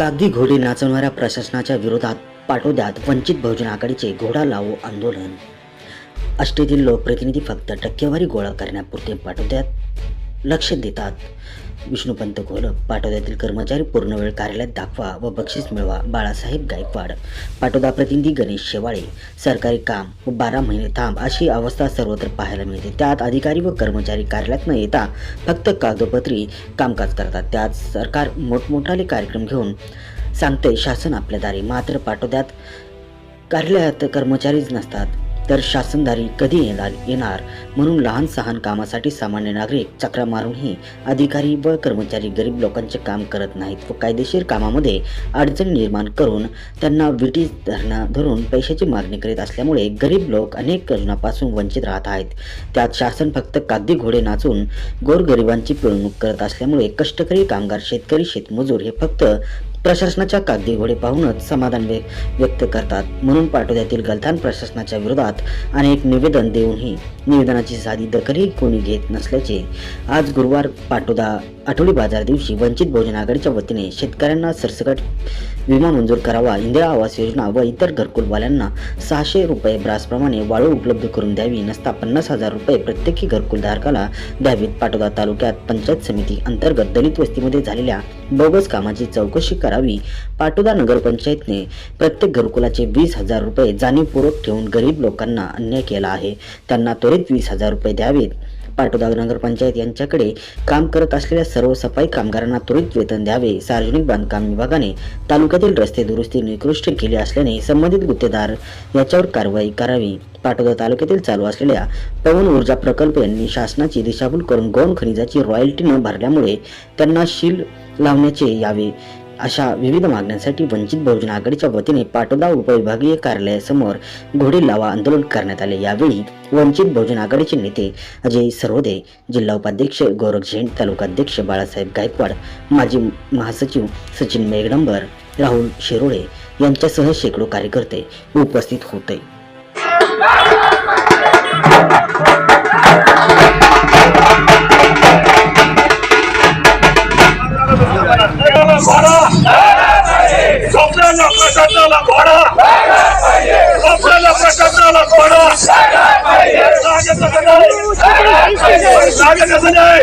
कागदी घोडे नाचवणाऱ्या प्रशासनाच्या विरोधात पाठोद्यात वंचित बहुजन आघाडीचे घोडा लावो आंदोलन. अष्टेतील लोकप्रतिनिधी फक्त टक्केवारी गोळा करण्यापुरते पाठोद्यात लक्ष देतात. विष्णुपंत घोलप पाटोद्यातील कर्मचारी पूर्णवेळ कार्यालयात दाखवा व बक्षीस मिळवा बाळासाहेब गायकवाड. पाटोदा प्रतिनिधी गणेश शेवाळे. सरकारी काम व बारा महिने थांब अशी अवस्था सर्वत्र पाहायला मिळते. त्यात अधिकारी व कर्मचारी कार्यालयात न येता फक्त कागदोपत्री कामकाज करतात. त्यात सरकार मोठमोठाले कार्यक्रम घेऊन सांगते शासन आपल्या दारी. मात्र पाटोद्यात कार्यालयात कर्मचारीच नसतात. तर शासनधारी कधी येणार येणार? म्हणून लहान सहान कामासाठी सामान्य नागरिक चक्रा मारूनही अधिकारी व कर्मचारी गरीब लोकांचे काम करत नाहीत व कायदेशीर कामामध्ये अडचण निर्माण करून त्यांना विटी धरणा धरून पैशाची मागणी करीत असल्यामुळे गरीब लोक अनेक योजनापासून वंचित राहत आहेत. त्यात शासन फक्त कागदी घोडे नाचून गोरगरिबांची पिळवणूक करत असल्यामुळे कष्टकरी कामगार शेतकरी शेतमजूर हे फक्त प्रशासनाच्या कागदी घोडे पाहूनच समाधान व्यक्त करतात. म्हणून पाटोद्यातील गलथान प्रशासनाच्या विरोधात अनेक निवेदन देऊनही निवेदनाची साधी दखलही कोणी घेत नसल्याचे आज गुरुवार पाटोदा आठवडी बाजार दिवशी वंचित बहुजन आघाडीच्या वतीने शेतकऱ्यांना सरसकट विमा मंजूर करावा इंदिरा आवास योजना व इतर घरकुलवाल्यांना सहाशे रुपये ब्रासप्रमाणे वाळू उपलब्ध करून द्यावी नसता पन्नास हजार रुपये प्रत्येकी घरकुलधारकाला द्यावीत. पाटोदा तालुक्यात पंचायत समिती अंतर्गत दलित वस्तीमध्ये झालेल्या बोगस कामाची चौकशी करावी पाटोदा नगरपंचायतने प्रत्येक घरकुलाचे वीस हजार रुपये जाणीवपूर्वक ठेवून गरीब लोकांना अन्याय केला आहे. त्यांना त्वरित वीस हजार रुपये द्यावेत. पाटोदा नगरपंचायत यांच्याकडे काम करत असलेल्या सर्व सफाई कामगारांना त्वरित वेतन द्यावे. सार्वजनिक बांधकाम विभागाने तालुक्यातील रस्ते दुरुस्ती निकृष्ट केली असल्याने संबंधित गुत्तेदार याच्यावर कारवाई करावी. पाटोदा तालुक्यातील चालू असलेल्या पवन ऊर्जा प्रकल्प यांनी शासनाची दिशाभूल करून गौण खनिजाची रॉयल्टी न भरल्यामुळे त्यांना शील लावण्याचे यावे. अशा विविध मागण्यांसाठी वंचित बहुजन आघाडीच्या वतीने पाटोदा उपविभागीय कार्यालयासमोर घोडे लावा आंदोलन करण्यात आले. यावेळी वंचित बहुजन आघाडीचे नेते अजय सरोदे जिल्हा उपाध्यक्ष गोरख झेंड तालुकाध्यक्ष बाळासाहेब गायकवाड माजी महासचिव सचिन मेघडंबर राहुल शिरोळे यांच्यासह शेकडो कार्यकर्ते उपस्थित होते. स्वप्नाला प्रशासनाला घोडा. स्वप्नाला प्रशासनाला घोडा. नाही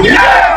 Yeah!